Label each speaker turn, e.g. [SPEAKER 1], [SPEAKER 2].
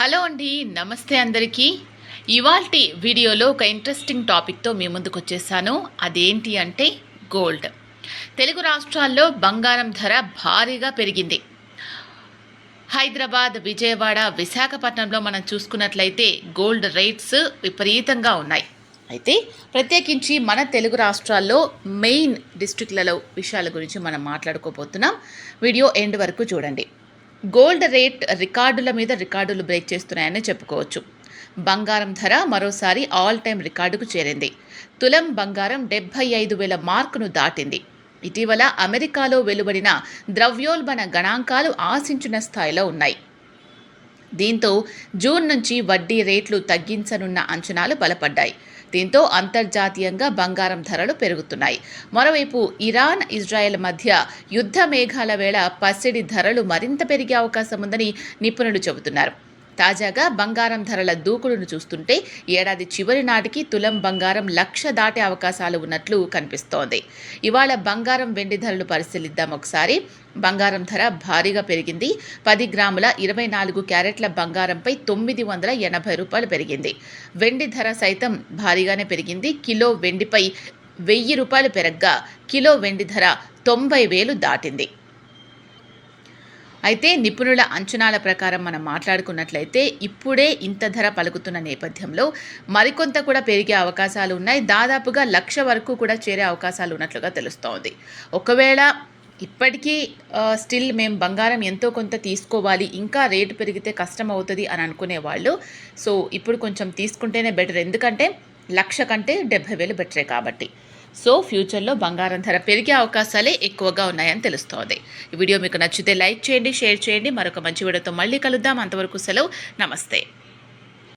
[SPEAKER 1] Hello అండి నమస్తే అందరికీ. ఇవాల్టి వీడియోలో ఒక ఇంట్రెస్టింగ్ టాపిక్తో మీ ముందుకు వచ్చేసాను. అదేంటి అంటే గోల్డ్ తెలుగు రాష్ట్రాల్లో బంగారం ధర భారీగా పెరిగింది. హైదరాబాద్ విజయవాడ విశాఖపట్నంలో మనం చూసుకున్నట్లయితే గోల్డ్ రేట్స్ విపరీతంగా ఉన్నాయి. అయితే ప్రత్యేకించి మన తెలుగు రాష్ట్రాల్లో మెయిన్ డిస్ట్రిక్ట్లలో విషయాల గురించి మనం మాట్లాడుకోబోతున్నాం. వీడియో ఎండ్ వరకు చూడండి. గోల్డ్ రేట్ రికార్డుల మీద రికార్డులు బ్రేక్ చేస్తున్నాయని చెప్పుకోవచ్చు. బంగారం ధర మరోసారి ఆల్ టైం రికార్డుకు చేరింది. తులం బంగారం డెబ్బై ఐదు వేల మార్కును దాటింది. ఇటీవల అమెరికాలో వెలువడిన ద్రవ్యోల్బణ గణాంకాలు ఆశించిన స్థాయిలో ఉన్నాయి. దీంతో జూన్ నుంచి వడ్డీ రేట్లు తగ్గించనున్న అంచనాలు బలపడ్డాయి. దీంతో అంతర్జాతీయంగా బంగారం ధరలు పెరుగుతున్నాయి. మరోవైపు ఇరాన్ ఇజ్రాయెల్ మధ్య యుద్ధ మేఘాల వేళ పసిడి ధరలు మరింత పెరిగే అవకాశం ఉందని నిపుణులు చెబుతున్నారు. తాజాగా బంగారం ధరల దూకుడును చూస్తుంటే ఏడాది చివరి నాటికి తులం బంగారం లక్ష దాటే అవకాశాలు ఉన్నట్లు కనిపిస్తోంది. ఇవాళ బంగారం వెండి ధరలు పరిశీలిద్దాం ఒకసారి. బంగారం ధర భారీగా పెరిగింది. పది గ్రాముల ఇరవై నాలుగు క్యారెట్ల బంగారంపై తొమ్మిది వందల ఎనభై రూపాయలు పెరిగింది. వెండి ధర సైతం భారీగానే పెరిగింది. కిలో వెండిపై వెయ్యి రూపాయలు పెరగ్గా కిలో వెండి ధర తొంభై వేలు దాటింది. అయితే నిపుణుల అంచనాల ప్రకారం మనం మాట్లాడుకున్నట్లయితే ఇప్పుడే ఇంత ధర పలుకుతున్న నేపథ్యంలో మరికొంత కూడా పెరిగే అవకాశాలు ఉన్నాయి. దాదాపుగా లక్ష వరకు కూడా చేరే అవకాశాలు ఉన్నట్లుగా తెలుస్తోంది. ఒకవేళ ఇప్పటికీ స్టిల్ మేము బంగారం ఎంతో కొంత తీసుకోవాలి. ఇంకా రేటు పెరిగితే కష్టం అవుతుంది అని అనుకునే వాళ్ళు. సో ఇప్పుడు కొంచెం తీసుకుంటేనే బెటర్. ఎందుకంటే లక్ష కంటే డెబ్భై వేలు బెటరే కాబట్టి. సో ఫ్యూచర్లో బంగారం ధర పెరిగే అవకాశాలే ఎక్కువగా ఉన్నాయని తెలుస్తోంది. ఈ వీడియో మీకు నచ్చితే లైక్ చేయండి షేర్ చేయండి. మరొక మంచి వీడియోతో మళ్ళీ కలుద్దాం. అంతవరకు సెలవు. నమస్తే.